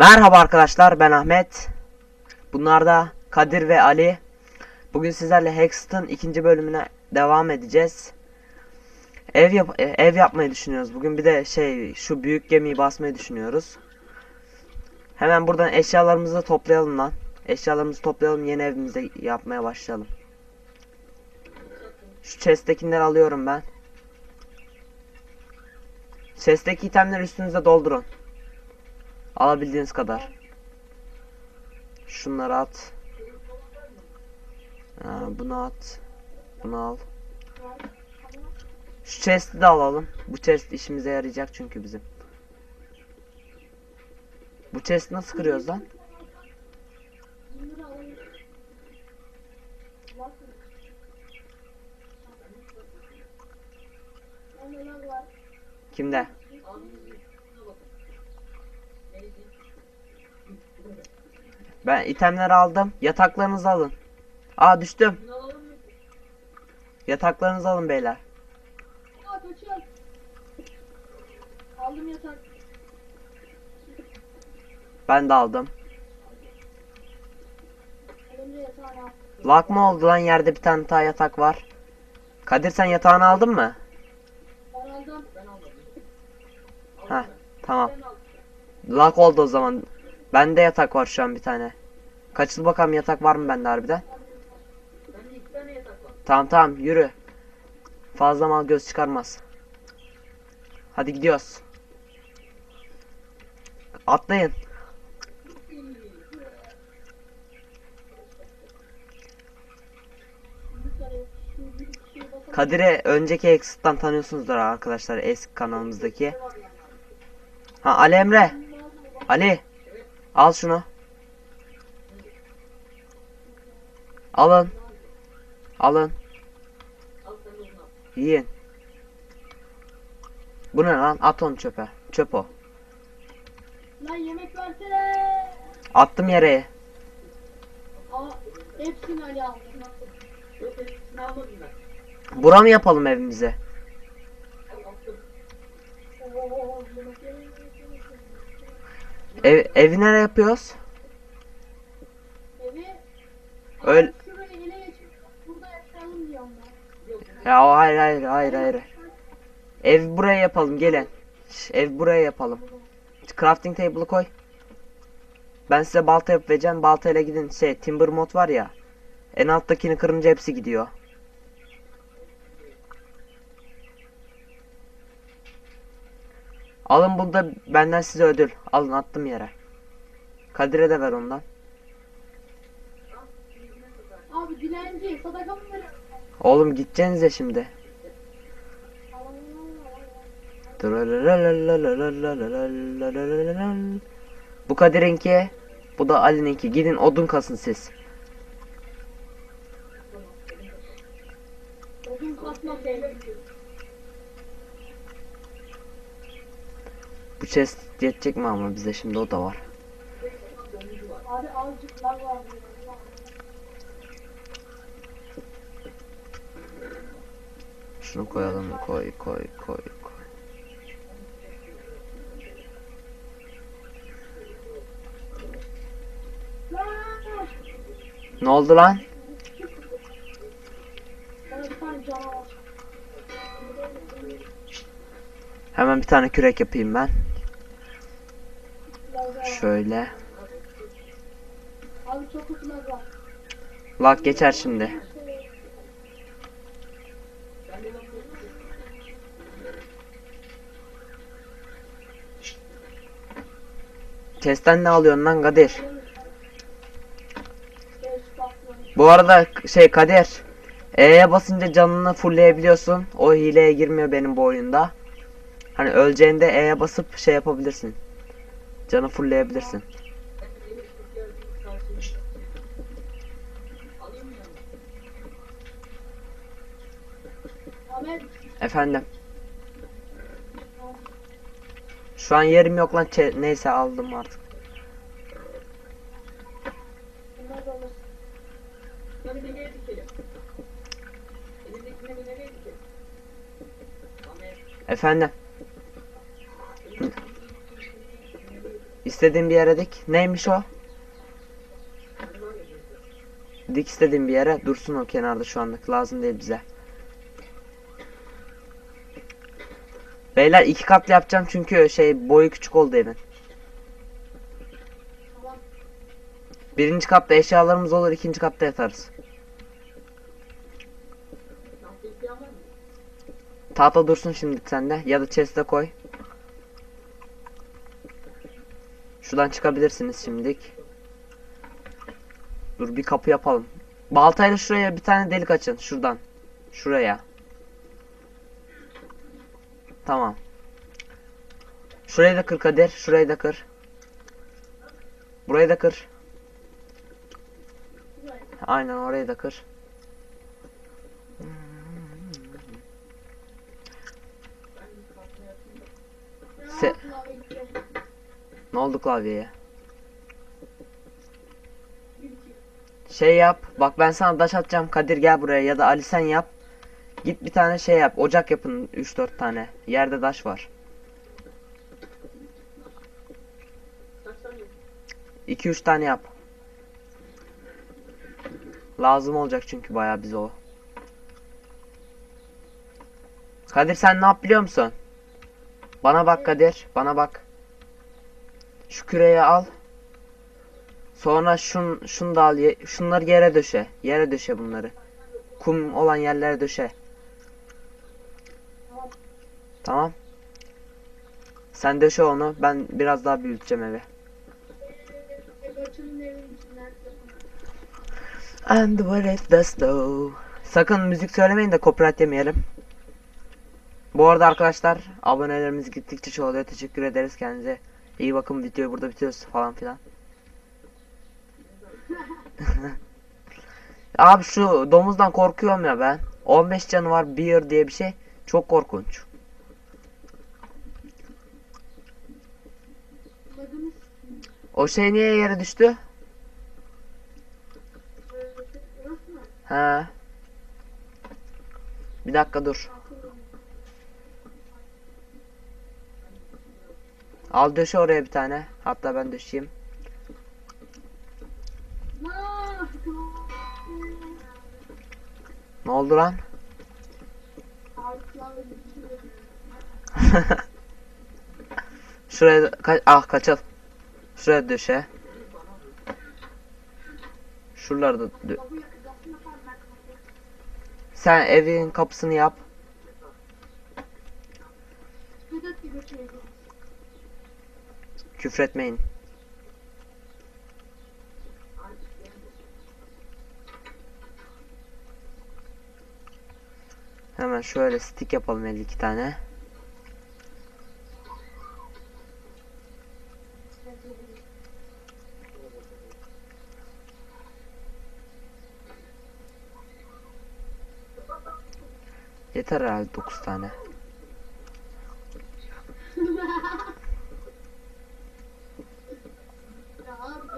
Merhaba arkadaşlar ben Ahmet. Bunlar da Kadir ve Ali. Bugün sizlerle Hext'ın ikinci bölümüne devam edeceğiz. Ev yap ev yapmayı düşünüyoruz. Bugün bir de şey şu büyük gemiyi basmayı düşünüyoruz. Hemen buradan eşyalarımızı toplayalım lan. Eşyalarımızı toplayalım yeni evimizi yapmaya başlayalım. Şu chest'tekileri alıyorum ben. Chest'teki itemleri üstünüze doldurun. Alabildiğiniz kadar. Şunları at. Ha, bunu at. Bunu al. Şu chest'i de alalım. Bu chest işimize yarayacak çünkü bizim. Bu chest nasıl kırıyoruz lan? Kimde? Ben itemleri aldım. Yataklarınızı alın. Aa düştüm. Yataklarınızı alın beyler. Aa. Aldım yatak. Ben de aldım. Lak mı oldu lan yerde bir tane daha yatak var. Kadir sen yatağını aldın mı? Ben aldım. Ben aldım. Ha tamam. Lak oldu o zaman. Bende yatak var şu an bir tane. Kaçıl bakalım yatak var mı bende harbiden? Bende iki tane yatak var. Tamam tamam yürü. Fazla mal göz çıkarmaz. Hadi gidiyoruz. Atlayın. Kadir'i önceki Exit'ten tanıyorsunuzdur arkadaşlar eski kanalımızdaki. Ha Ali Emre. Ali. Al şunu. Alın. Alın. Yiyin. Bu ne lan? At onu çöpe. Çöp o. Lan yemek versene. Attım yere. Aa hepsini Ali aldı. Bura mı yapalım evimizi? Oo yemek yemek yemek. Ev, evi nereye yapıyoruz? Evi Öyle. Ya o hayır hayır hayır hayır. Ev buraya yapalım gelin. Şş, ev buraya yapalım. Crafting table'ı koy. Ben size balta yapıp vereceğim. Baltayla gidin. Şey timber mod var ya. En alttakini kırınca hepsi gidiyor. Alın bunu da benden size ödül. Alın attım yere. Kadir'e de ver ondan. Abi dilenci sadaka mı veriyor? Oğlum gideceksiniz ya şimdi. Bu Kadir'inki, bu da Ali'ninki. Gidin odun kasın siz. Odun kasma şey. Chest yetecek mi ama bize şimdi o da var. Şunu koyalım. Koy koy koy koy. Ne oldu lan? Hemen bir tane kürek yapayım ben. Şöyle. Lak geçer şimdi. Chest'ten ne alıyorsun lan Kadir? Bu arada şey Kadir. E'ye basınca canını fullleyebiliyorsun. O hileye girmiyor benim bu oyunda. Hani öleceğinde E'ye basıp şey yapabilirsin. Canı fullleyebilirsin. Efendim. Şu an yerim yok lan. Neyse aldım artık. Efendim. İstediğin bir yere dik. Neymiş o? Dik istediğin bir yere. Dursun o kenarda şu anlık. Lazım değil bize. Beyler iki katlı yapacağım çünkü şey boyu küçük oldu evin. Birinci katta eşyalarımız olur, ikinci katta yatarız. Tahta dursun şimdi sende ya da chest'e koy. Şuradan çıkabilirsiniz şimdilik. Dur bir kapı yapalım. Baltayla şuraya bir tane delik açın şuradan. Şuraya. Tamam. Şurayı da kır Kadir. Şurayı da kır. Burayı da kır. Aynen orayı da kır. Ne oldu klavyeye? Şey yap. Bak ben sana daş atacağım. Kadir gel buraya ya da Ali sen yap. Git bir tane şey yap. Ocak yapın 3-4 tane. Yerde daş var. 2-3 tane yap. Lazım olacak çünkü bayağı bize o. Kadir sen ne yap biliyor musun? Bana bak Kadir, bana bak. Şu küreyi al. Sonra şun, şunu da al, şunları yere döşe. Yere döşe bunları. Kum olan yerlere döşe. Tamam. Sen döşe onu, ben biraz daha büyüteceğim evi. And where is the snow? Sakın müzik söylemeyin de copyright yemeyelim. Bu arada arkadaşlar abonelerimiz gittikçe çoğalıyor. Teşekkür ederiz kendinize. İyi bakın videoyu burada bitiriyoruz falan filan. Abi şu domuzdan korkuyorum ya ben. 15 canı var bear diye bir şey. Çok korkunç. O şey niye yere düştü? He. Bir dakika dur. Al döşe oraya bir tane. Hatta ben döşeyim. Ne oldu lan? Şuraya da- ka- ah kaçal. Şuraya döşe. Şuraları da dö-. Sen evin kapısını yap. Küfretmeyin. Hemen şöyle stick yapalım 52 tane. Yeter herhalde 9 tane. Ya abi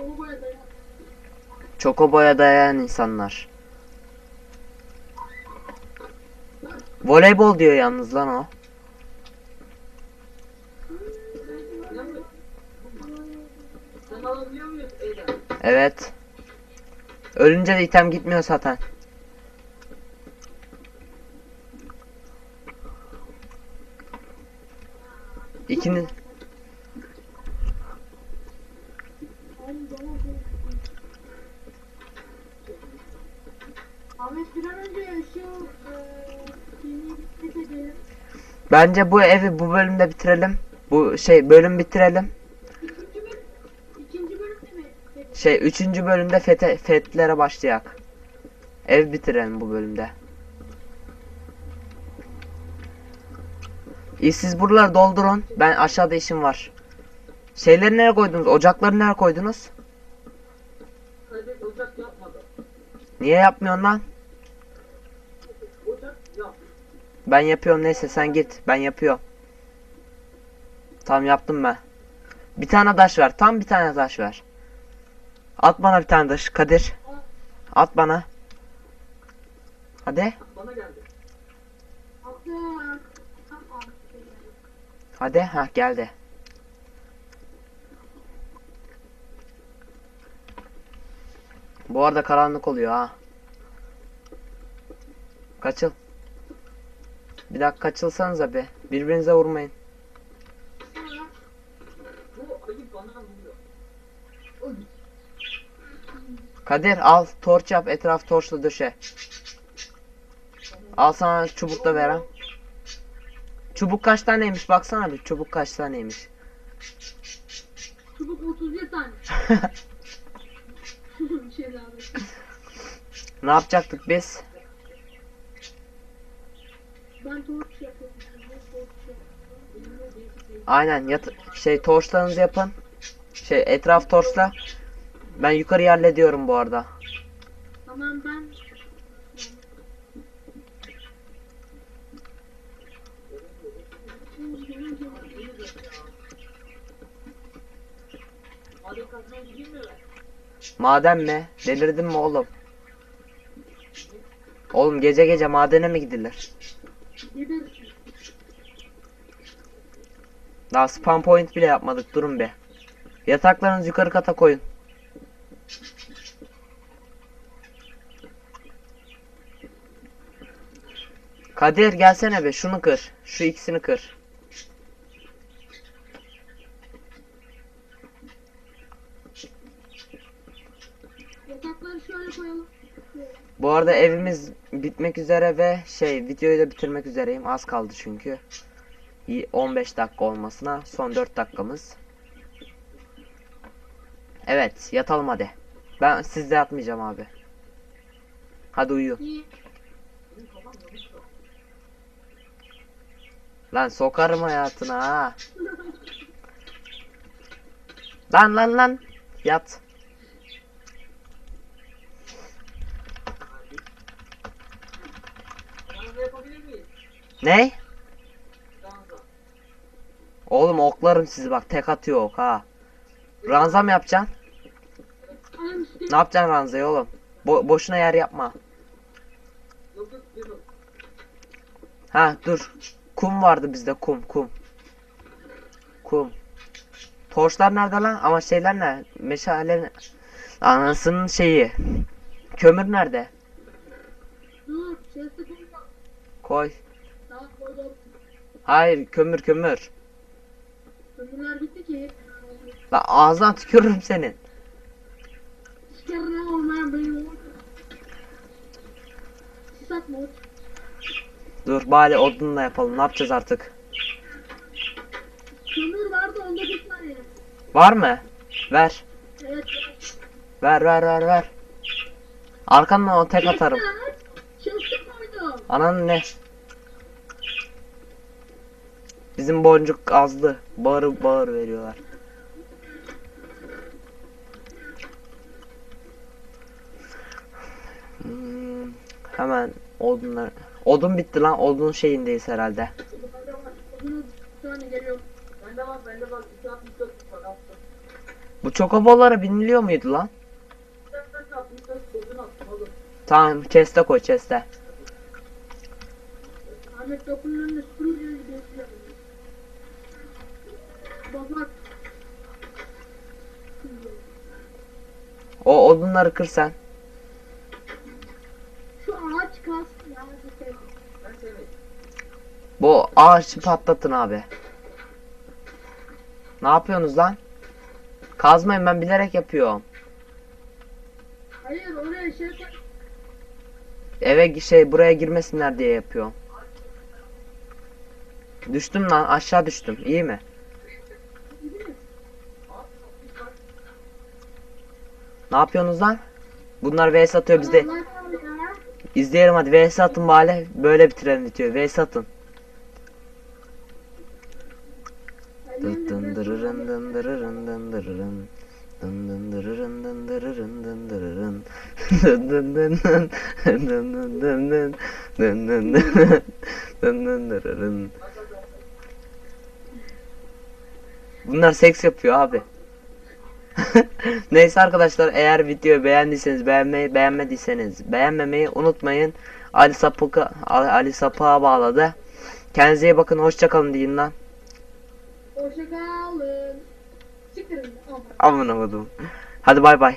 çoğu boyada ya. Çokoboya dayayan insanlar. Voleybol diyor yalnız lan o. Evet. Ölünce de item gitmiyor zaten. İkiniz Oğlum tamam. Ahmet bir an önce şu eee filmi bitirelim. Bence bu evi bu bölümde bitirelim. Bu şey bölüm bitirelim. Şey üçüncü bölümde fete, fetlere başlayak. Ev bitirelim bu bölümde. İyi siz buraları doldurun. Ben aşağıda işim var. Şeyleri nereye koydunuz? Ocakları nereye koydunuz? Niye yapmıyorsun lan? Ben yapıyorum neyse sen git. Ben yapıyorum. Tam yaptım ben. Bir tane taş ver. Tam bir tane taş ver. At bana bir tane taş Kadir. At bana. Hadi. Hadi ha geldi. Bu arada karanlık oluyor ha. Kaçıl. Bir dakika kaçılsanıza be. Birbirinize vurmayın. Kadir al torç yap etraf torçla döşe. Al sana çubuk da verem. Çubuk kaç taneymiş baksana bir çubuk kaç taneymiş. Çubuk 31 tane. Şey. Ne yapacaktık biz? Ben torç yapıyorum. Ben torç yapıyorum. Aynen yat şey torçlarınızı yapın. Şey etraf torçla. Ben yukarı hallediyorum bu arada. Tamam ben? Maden mi? Delirdin mi oğlum? Oğlum gece gece madene mi gidilir? Daha spam point bile yapmadık durun be. Yataklarınızı yukarı kata koyun. Kadir gelsene be şunu kır. Şu ikisini kır. Yatakları şöyle koyalım. Bu arada evimiz bitmek üzere ve şey videoyu da bitirmek üzereyim. Az kaldı çünkü. Y- 15 dakika olmasına son 4 dakikamız. Evet yatalım hadi. Ben sizde yatmayacağım abi. Hadi. İyi. Lan sokarım hayatına ha. Lan lan lan. Yat. Ne? Oğlum oklarım sizi bak tek atıyor ok ha. Ranza mı yapacaksın? Ne yapacaksın ranzayı oğlum? Bo- boşuna yer yapma. Ha dur. Kum vardı bizde kum kum. Kum. Torçlar nerede lan? Ama şeyler ne? Meşale ne? Anasının şeyi. Kömür nerede? Koy. Hayır kömür kömür. Kömürler bitti ki. Lan ağzına tükürürüm senin. Sikerine olmayan benim olur. Sis atma ot. Dur bari odunla yapalım. Ne yapacağız artık? Kömür vardı onda bir tane. Var mı? Ver. Evet. Ver ver ver ver. Arkandan o tek atarım. Chest'e koydum. Anan ne? Bizim boncuk azdı. Bağır bağır veriyorlar. Hmm, hemen odunlar. Odun bitti lan. Odun şeyindeyiz herhalde. Bende var. Odunun bir tane geliyor. Bende var bende var. 264 var attım. Bu çokobolara biniliyor muydu lan? 264 odun attım oğlum. Tamam chest'e koy chest'e. Ahmet kapının önüne. Bak bak. O odunları kır sen. Şu ağaç ya. bir şey. Bu ağaçı patlatın abi. Ne yapıyorsunuz lan? Kazmayın ben bilerek yapıyorum. Hayır oraya şey. Eve şey buraya girmesinler diye yapıyorum. Düştüm lan aşağı düştüm. İyi mi? Ne yapıyorsunuz lan? Bunlar vs atıyor bizde. İzleyelim hadi vs atın bari. Böyle bitirelim bitiyor. vs atın. Dın dın dırırın dın dırırın dın dırırın. Dın dın dırırın dın dırırın dın dırırın. Dın dın. Dın dın dın dın dın. Dın dın dın dın. Dın dın dırırın. Bunlar seks yapıyor abi. Neyse arkadaşlar eğer videoyu beğendiyseniz beğenmeyi beğenmediyseniz beğenmemeyi unutmayın. Ali Sapık'a Ali Sapık'a bağladı. Kendinize iyi bakın hoşça kalın deyin lan. Hoşçakalın. Çıkırın. Aman. Koydum. Hadi bay bay.